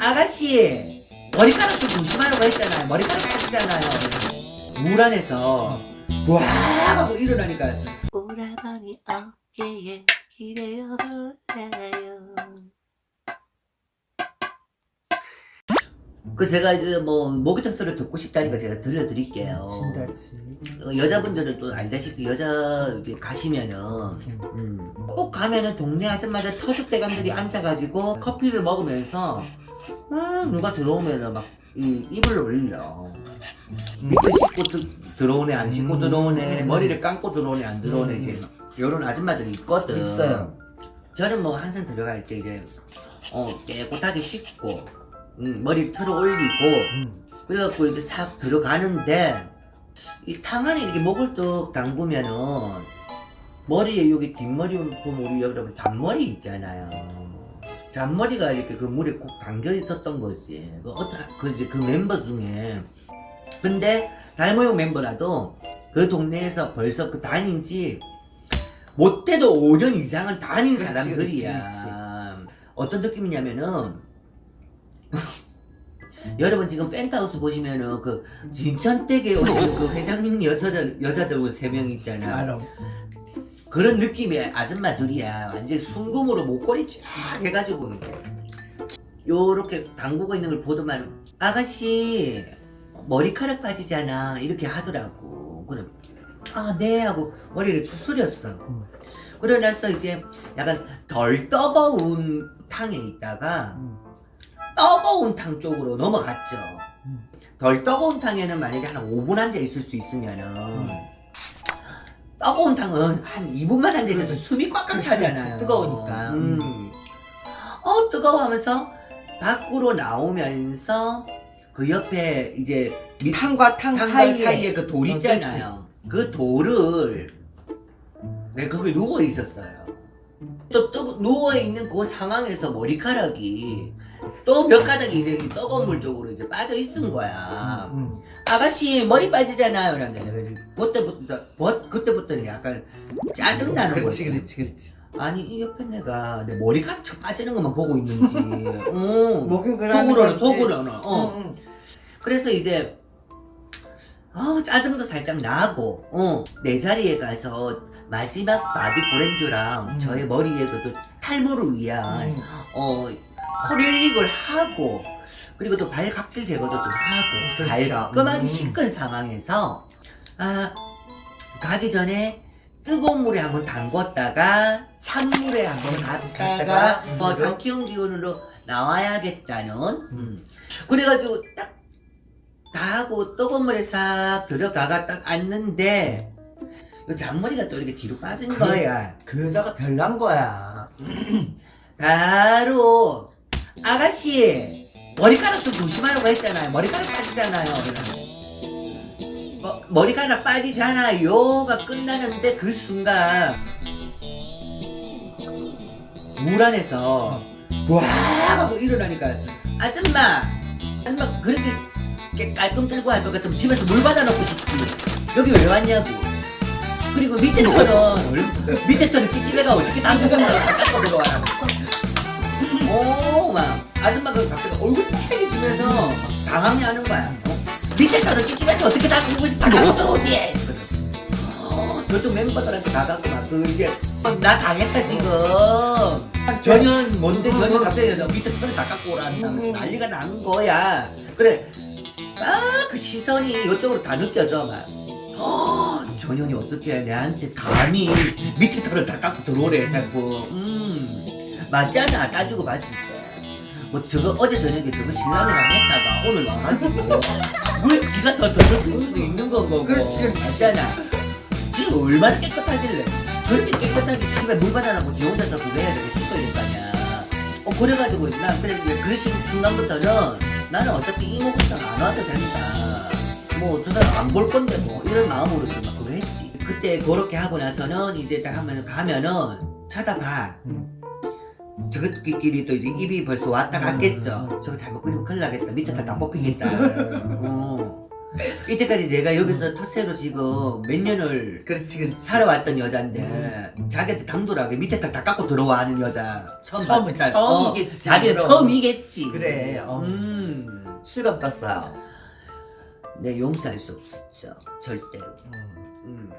아가씨 머리카락 좀 조심하라고 했잖아요. 머리카락 빠지잖아요. 물 안에서 와 하고 일어나니까 오라버니 어깨에 기대어 볼래요. 그 제가 이제 뭐 모기탕 소리 듣고 싶다니까 제가 들려드릴게요. 신다치. 어, 여자분들은 또 알다시피 여자 이렇게 가시면은 음, 꼭 가면은 동네 아줌마들 터줏대감들이 앉아가지고 커피를 먹으면서 막 누가 들어오면은 막 이, 입을 올려 밑에 씻고 드, 들어오네 안 씻고 음. 들어오네 머리를 감고 들어오네 안 들어오네 음. 이제 요런 아줌마들이 있거든 있어요. 저는 뭐 항상 들어갈 때 이제 어 깨끗하게 씻고 음, 머리 틀어 올리고 음. 그래갖고 이제 싹 들어가는데 이 탕 안에 이렇게 목을 뚝 담그면은 머리에 여기 뒷머리 보면 우리 여러분 잔머리 있잖아요. 잔머리가 이렇게 그 물에 꼭 담겨 있었던 거지. 그 어떤 그 이제 그 멤버 중에 근데 달모형 멤버라도 그 동네에서 벌써 그 다닌 지 못해도 5년 이상은 다닌 그렇지, 사람들이야. 그렇지, 그렇지. 어떤 느낌이냐면은 여러분 지금 펜트하우스 보시면은 그 진천댁에 오시는 그 회장님 여자들 여자들 세 명 있잖아. 그런 느낌의 아줌마 들이야. 완전 순금으로 목걸이 쫙 해가지고 오는 거야. 요렇게 담그고 있는 걸 보더만 아가씨 머리카락 빠지잖아 이렇게 하더라고. 그럼 아네 하고 머리를 추스렸어. 음. 그러고 나서 이제 약간 덜 뜨거운 탕에 있다가 음. 뜨거운 탕 쪽으로 넘어갔죠. 음. 덜 뜨거운 탕에는 만약에 한 5분 앉아 있을 수 있으면은 뜨거운 탕은 한 2분만 앉아 있어도 그렇지. 숨이 꽉꽉 차잖아요. 뜨거우니까. 음. 어 뜨거워 하면서 밖으로 나오면서 그 옆에 이제 밑 탕과 탕, 탕과 사이에, 사이에, 그돌 어, 있잖아요. 그 돌을 내가 거기 누워 있었어요. 또, 또 누워 있는 그 상황에서 머리카락이 또 몇 가닥이 이제 뜨거운 물 쪽으로 이제 빠져 있은 거야. 음. 아가씨 머리 빠지잖아요. 내가 이제 그때부터 뭐- 그때부터는 약간 짜증 나는 그렇지, 거지. 그렇지, 그렇지. 아니 이 옆에 내가 내 머리카락 쳐 빠지는 것만 보고 있는지. 어. 그러는 속으로는 거지. 속으로는. 어. 음, 음. 그래서 이제 어, 짜증도 살짝 나고 어, 내 자리에 가서 마지막 바디 브랜드랑 음. 저의 머리에 그 탈모를 위한 음. 어, 컬링을 하고 그리고 또 발 각질 제거도 좀 하고 그렇죠. 깔끔하게 음. 씻은 상황에서 아 가기 전에 뜨거운 물에 한번 담궜다가 찬물에 한번 갔다가 갔다가, 어, 음. 상키용 기운으로 나와야겠다는 음. 그래가지고 딱 다 하고 뜨거운 물에 싹 들어가가 딱 앉는데 이 잔머리가 또 이렇게 뒤로 빠진 그- 거야 그 여자가 별난 거야. 바로 아가씨 머리카락 좀 조심하라고 했잖아요 머리카락 빠지잖아요 뭐, 머리카락 빠지잖아요가 끝나는데 그 순간 물 안에서 와 하고 일어나니까 아줌마 아줌마 그렇게 깨- 깔끔 들고 할 것 같으면 집에서 물 받아놓고 싶지. 여기 왜 왔냐고. 그리고 밑에 털은 밑에 털은 찝찝해가 어떻게 다 깎아 들어와라 오막 아줌마가 갑자기 얼굴 빨개지면서 당황해 하는 거야 어? 밑에 털은 찝찝해서 어떻게 다 깎아 들어오지? 어, 저쪽 멤버들한테 가갖고 막그 이제 어, 나 당했다 지금. 전현 뭔데 전현 갑자기 너 밑에 털을 다 깎고 오라는 난리가 난 거야. 그래. 아 그 시선이 이쪽으로 다 느껴져 막. 어, 전현이 어떻게 내한테 감히 밑에 털을 다 깎고 들어오래 자꾸 음. 맞잖아. 따지고 봤을 때 뭐 저거 어제 저녁에 저거 신랑이랑 했다가 오늘 와가지고 물 지가 더 더럽힐 수도 있는 거고 그렇지, 그렇지. 맞잖아. 지금 얼마나 깨끗하길래 그렇게 깨끗하게 집에 물 받아놓고 지 혼자서 그거 해야 되게 씻고 있는 거 아니야. 어 그래가지고 나 그래 그 순- 순간부터는 나는 어차피 이모부터 안 와도 된다. 뭐 저 사람 안 볼 건데 뭐 이런 마음으로 좀막 그거 했지. 그때 그렇게 하고 나서는 이제 딱 하면 가면은 쳐다봐. 음. 저것끼리 또 이제 입이 벌써 왔다 갔겠죠. 음. 저거 잘못 끓이면 큰일 나겠다. 밑에 다다 뽑히겠다. 어. 이때까지 내가 여기서 터세로 지금 몇 년을 그렇지 그렇지 살아왔던 여잔데 자기한테 당돌하게 밑에 다 깎고 들어와 하는 여자 처음 처음, 봤다. 처음이겠지, 어, 자기는 그럼. 처음이겠지 그래, 어. 음. 실감 떴어요 내 용서할 수 없었죠 절대로 음.